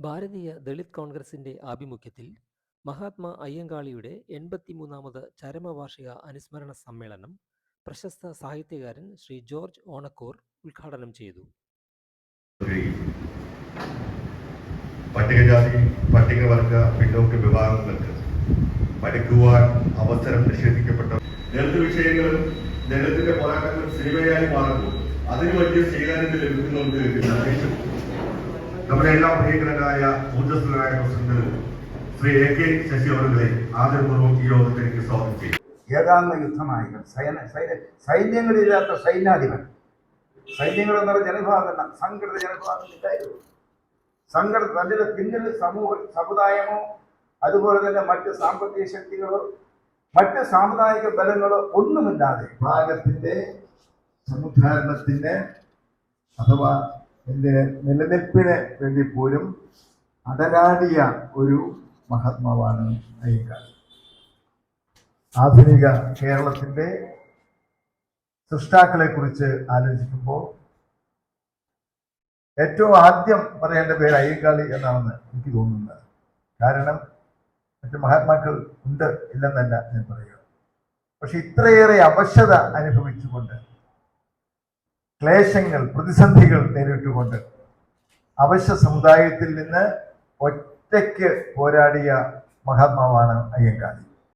ഭാരതീയ ദളിത് കോൺഗ്രസിന്റെ ആഭിമുഖ്യത്തിൽ മഹാത്മാ അയ്യങ്കാളിയുടെ എൺപത്തിമൂന്നാമത് ചരമവാർഷിക അനുസ്മരണ സമ്മേളനം പ്രശസ്ത സാഹിത്യകാരൻ ശ്രീ ജോർജ് ഓണക്കൂർ ഉദ്ഘാടനം ചെയ്തു. പട്ടികജാതി പട്ടികവർഗ പിന്നോക്ക വിഭാഗങ്ങൾക്ക് പഠിക്കുവാൻ അവസരം നിഷേധിക്കപ്പെട്ട ദളിത് വിഷയങ്ങളും ദളിതിന്റെ പോരാട്ടങ്ങളും സിനിമയായി മാറുമ്പോൾ അതിന് വലിയ സ്വീകാര്യത ലഭിക്കുന്നുണ്ട് നമ്മുടെ എല്ലാ പ്രിയങ്കരനായ ഊർജസ്വലനായ president Shri A K Sasi അവരുടെ ആദരപൂർവം ഈ യോഗത്തിലേക്ക് സ്വാഗതം ചെയ്യും ഏതാണ് യുദ്ധനായകൻ സൈന സൈന്യ സൈന്യങ്ങളില്ലാത്ത സൈന്യാധിപൻ. സൈന്യങ്ങൾ എന്ന് പറഞ്ഞ ജനവിഭാഗം സംഘടിത ജനവിഭാഗം ഇല്ലായിരുന്നു. സംഘട പിന്നിൽ സമൂഹ സമുദായമോ അതുപോലെ തന്നെ മറ്റ് സാമ്പത്തിക ശക്തികളോ മറ്റ് സാമുദായിക ബലങ്ങളോ ഒന്നുമില്ലാതെ ഭാഗത്തിന്റെ സമുദ്ധാരണത്തിന്റെ അഥവാ എന്റെ നിലനിൽപ്പിന് വേണ്ടി പോലും അടരാടിയ ഒരു മഹാത്മാവാണ് അയ്യങ്കാർ ആധുനിക കേരളത്തിന്റെ സൃഷ്ടാക്കളെ കുറിച്ച് ആലോചിക്കുമ്പോൾ ഏറ്റവും ആദ്യം പറയേണ്ട പേര് അയ്യങ്കാളി എന്നാണെന്ന് എനിക്ക് തോന്നുന്നത് കാരണം മറ്റ് മഹാത്മാക്കൾ ഉണ്ട് ഇല്ലെന്നല്ല ഞാൻ പറയുക. പക്ഷെ ഇത്രയേറെ അവശത അനുഭവിച്ചുകൊണ്ട് ക്ലേശങ്ങൾ പ്രതിസന്ധികൾ നേരിട്ടുകൊണ്ട് അവശ്യ സമുദായത്തിൽ നിന്ന് ഒറ്റയ്ക്ക് പോരാടിയ മഹാത്മാവാണ് അയ്യങ്കാളി.